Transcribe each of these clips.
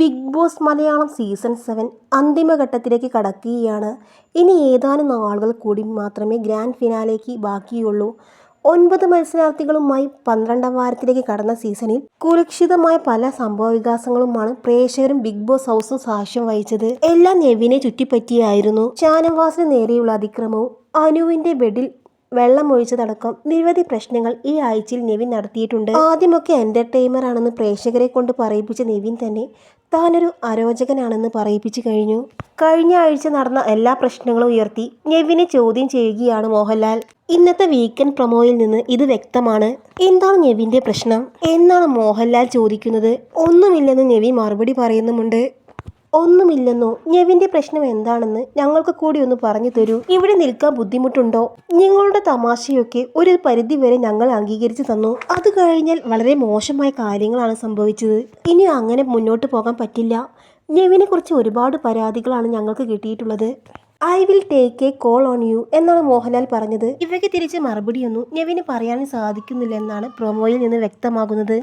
Big boss Malayalam season seven അന്തിമഘട്ടത്തിലേക്ക് കടക്കുകയാണ്. ഇനി ഏതാനും നാളുകൾ കൂടി മാത്രമേ ഗ്രാൻഡ് ഫിനാലേക്ക് ബാക്കിയുള്ളൂ. ഒൻപത് മത്സരാർത്ഥികളുമായി പന്ത്രണ്ടാം വാരത്തിലേക്ക് കടന്ന സീസണിൽ കുരക്ഷിതമായ പല സംഭവ വികാസങ്ങളുമാണ് പ്രേക്ഷകരും ബിഗ് ബോസ് ഹൗസും സാക്ഷ്യം വഹിച്ചത്. എല്ലാം നെവിനെ ചുറ്റിപ്പറ്റിയായിരുന്നു. ഷാനവാസിന് നേരെയുള്ള അതിക്രമവും അനുവിന്റെ ബെഡിൽ വെള്ളം ഒഴിച്ചതടക്കം നിരവധി പ്രശ്നങ്ങൾ ഈ ആഴ്ചയിൽ നെവിൻ നടത്തിയിട്ടുണ്ട്. ആദ്യമൊക്കെ എന്റർടൈനർ ആണെന്ന് പ്രേക്ഷകരെ കൊണ്ട് പറയിപ്പിച്ച നെവിൻ തന്നെ താനൊരു അരോചകനാണെന്ന് പറയിപ്പിച്ചു കഴിഞ്ഞു. കഴിഞ്ഞ ആഴ്ച നടന്ന എല്ലാ പ്രശ്നങ്ങളും ഉയർത്തി നെവിനെ ചോദ്യം ചെയ്യുകയാണ് മോഹൻലാൽ. ഇന്നത്തെ വീക്കെൻഡ് പ്രൊമോയിൽ നിന്ന് ഇത് വ്യക്തമാണ്. എന്താണ് നെവിന്റെ പ്രശ്നം? എന്നാണ് മോഹൻലാൽ ചോദിക്കുന്നത്? ഒന്നുമില്ലെന്ന് നെവി മറുപടി പറയുന്നുമുണ്ട്. ഒന്നുമില്ലെന്നോ? ഞെവിന്റെ പ്രശ്നം എന്താണെന്ന് ഞങ്ങൾക്ക് കൂടി ഒന്ന് പറഞ്ഞു തരൂ. ഇവിടെ നിൽക്കാൻ ബുദ്ധിമുട്ടുണ്ടോ? നിങ്ങളുടെ തമാശയൊക്കെ ഒരു പരിധി വരെ ഞങ്ങൾ അംഗീകരിച്ചു തന്നു. അത് കഴിഞ്ഞാൽ വളരെ മോശമായ കാര്യങ്ങളാണ് സംഭവിച്ചത്. ഇനി അങ്ങനെ മുന്നോട്ട് പോകാൻ പറ്റില്ല. ഞെവിനെ കുറിച്ച് ഒരുപാട് പരാതികളാണ് ഞങ്ങൾക്ക് കിട്ടിയിട്ടുള്ളത്. I will take a call on you എന്നാണ് മോഹൻലാൽ പറഞ്ഞത്. ഇവയ്ക്ക് തിരിച്ച് മറുപടിയൊന്നും ഞെവിന് പറയാൻ സാധിക്കുന്നില്ല എന്നാണ് പ്രൊമോയിൽ നിന്ന് വ്യക്തമാകുന്നത്.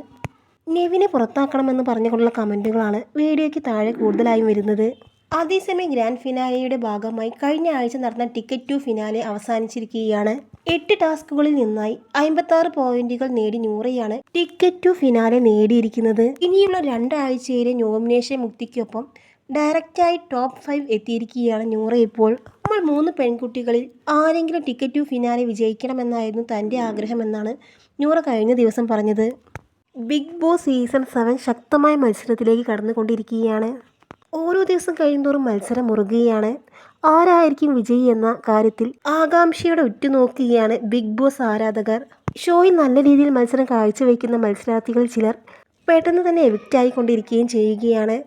നെവിനെ പുറത്താക്കണമെന്ന് പറഞ്ഞുകൊണ്ടുള്ള കമന്റുകളാണ് വീഡിയോയ്ക്ക് താഴെ കൂടുതലായും വരുന്നത്. അതേസമയം ഗ്രാൻഡ് ഫിനാലെയുടെ ഭാഗമായി കഴിഞ്ഞ ആഴ്ച നടന്ന ടിക്കറ്റ് ടു ഫിനാലെ അവസാനിച്ചിരിക്കുകയാണ്. എട്ട് ടാസ്കുകളിൽ നിന്നായി അമ്പത്താറ് പോയിന്റുകൾ നേടി നൂറയാണ് ടിക്കറ്റ് ടു ഫിനാലെ നേടിയിരിക്കുന്നത്. ഇനിയുള്ള രണ്ടാഴ്ചയിലെ നോമിനേഷൻ മുക്തിക്കൊപ്പം ഡയറക്റ്റായി ടോപ്പ് ഫൈവ് എത്തിയിരിക്കുകയാണ് നൂറ ഇപ്പോൾ. നമ്മൾ മൂന്ന് പെൺകുട്ടികളിൽ ആരെങ്കിലും ടിക്കറ്റ് ടു ഫിനാലെ വിജയിക്കണമെന്നായിരുന്നു തന്റെ ആഗ്രഹമെന്നാണ് നൂറ കഴിഞ്ഞ ദിവസം പറഞ്ഞത്. ബിഗ് ബോസ് സീസൺ സെവൻ ശക്തമായ മത്സരത്തിലേക്ക് കടന്നുകൊണ്ടിരിക്കുകയാണ്. ഓരോ ദിവസം കഴിയുന്തോറും മത്സരം മുറുകുകയാണ്. ആരായിരിക്കും വിജയി എന്ന കാര്യത്തിൽ ആകാംക്ഷയോടെ ഉറ്റുനോക്കുകയാണ് ബിഗ് ബോസ് ആരാധകർ. ഷോയിൽ നല്ല രീതിയിൽ മത്സരം കാഴ്ചവെക്കുന്ന മത്സരാർത്ഥികൾ ചിലർ പെട്ടെന്ന് തന്നെ എവിക്റ്റായിക്കൊണ്ടിരിക്കുകയും ചെയ്യുകയാണ്.